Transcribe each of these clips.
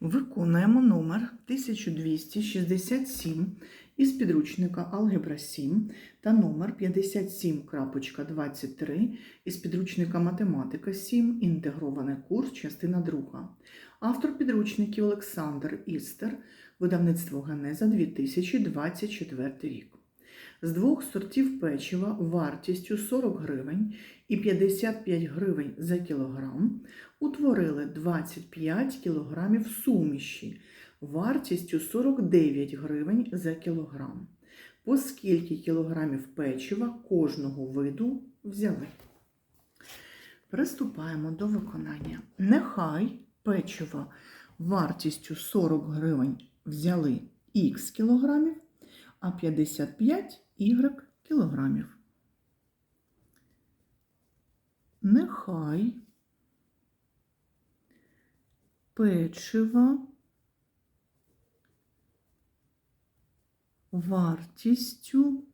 Виконуємо номер 1267 із підручника Алгебра 7 та номер 57.23 із підручника Математика 7, інтегрований курс, частина 2. Автор підручників Олександр Істер, видавництво Генеза 2024 рік. З двох сортів печива вартістю 40 гривень і 55 гривень за кілограм утворили 25 кілограмів суміші вартістю 49 гривень за кілограм. По скільки кілограмів печива кожного виду взяли? Приступаємо до виконання. Нехай печиво вартістю 40 гривень взяли х кілограмів, а 55 y кілограмів. Нехай печива вартістю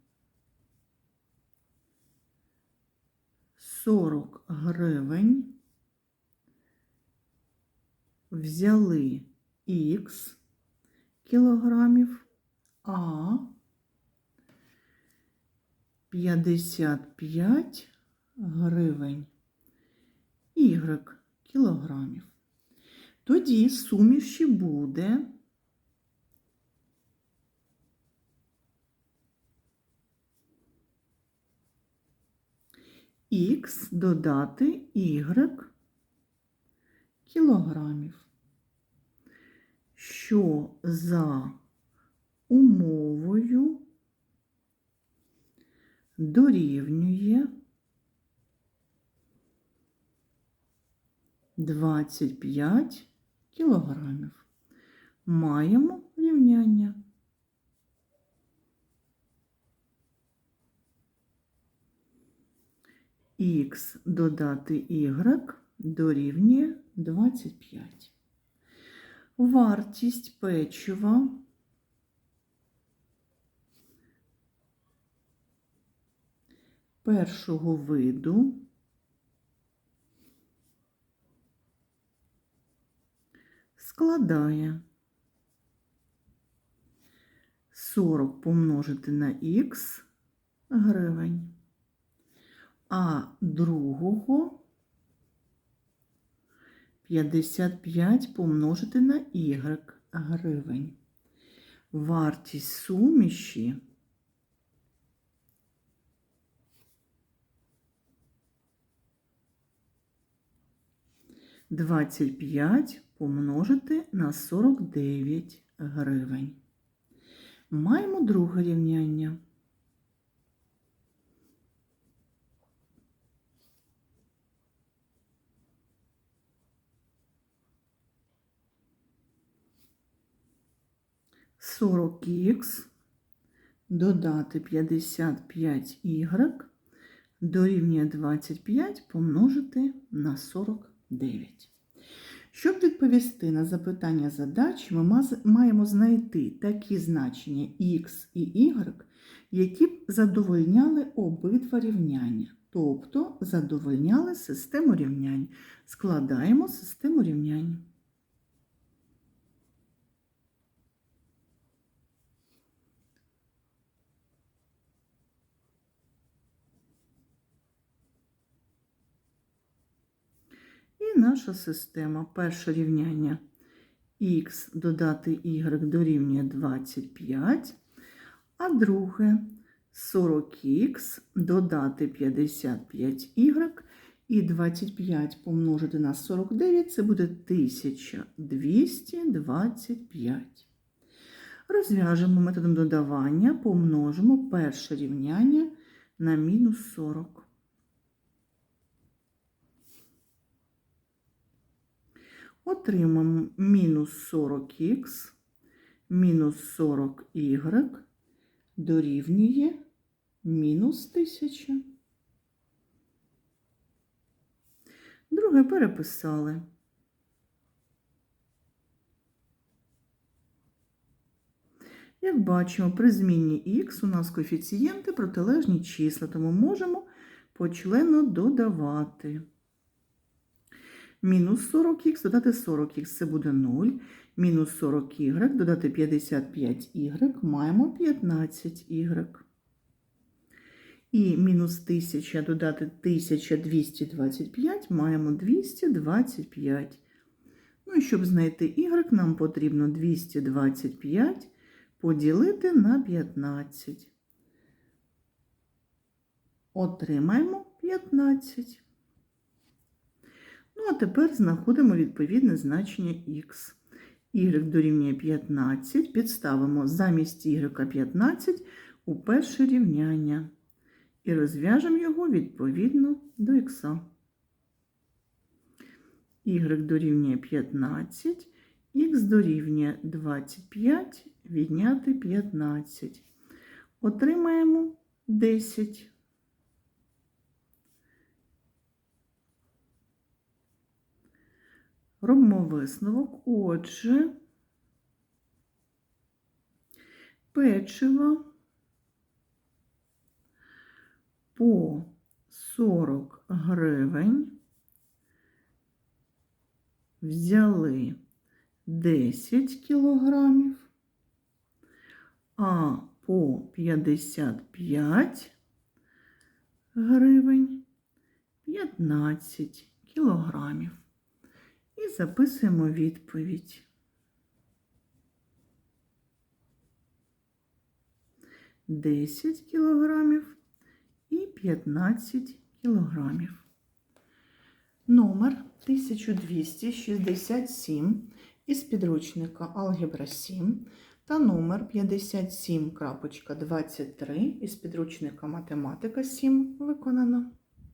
40 гривень взяли х кілограмів, а 55 гривень y кілограмів. Тоді суміші буде х додати y кілограмів, що за умовою дорівнює 25 кілограмів. Маємо рівняння. Х додати y дорівнює 25. Вартість печива першого виду складає 40 помножити на х гривень, а другого 55 помножити на y гривень. Вартість суміші Двадцять п'ять помножити на 49 гривень. Маємо друге рівняння. Сорок х додати 55 y дорівнює 25 помножити на 49. Щоб відповісти на запитання задачі, ми маємо знайти такі значення x і y, які б задовольняли обидва рівняння, тобто задовольняли систему рівнянь. Складаємо систему рівнянь. І наша система. Перше рівняння х додати y дорівнює 25, а друге 40х додати 55y і 25 помножити на 49 це буде 1225. Розв'яжемо методом додавання, помножимо перше рівняння на мінус 40. Отримаємо мінус 40х, мінус 40y дорівнює мінус 1000. Друге переписали. Як бачимо, при зміні х у нас коефіцієнти протилежні числа, тому можемо почленно додавати. Мінус 40х додати 40х це буде 0. Мінус 40y додати 55y маємо 15y. І мінус 1000 додати 1225 маємо 225. Ну і щоб знайти y, нам потрібно 225 поділити на 15. Отримаємо 15. А тепер знаходимо відповідне значення х. y дорівнює 15. Підставимо замість y 15 у перше рівняння. І розв'яжемо його відповідно до х. y дорівнює 15, х дорівнює 25, відняти 15. Отримаємо 10. Робимо висновок. Отже, печиво по 40 гривень взяли 10 кілограмів, а по 55 гривень 15 кілограмів. І записуємо відповідь. Десять кілограмів і 15 кілограмів. Номер 1267 із підручника Алгебра 7 та номер 57.23 із підручника Математика 7 виконано.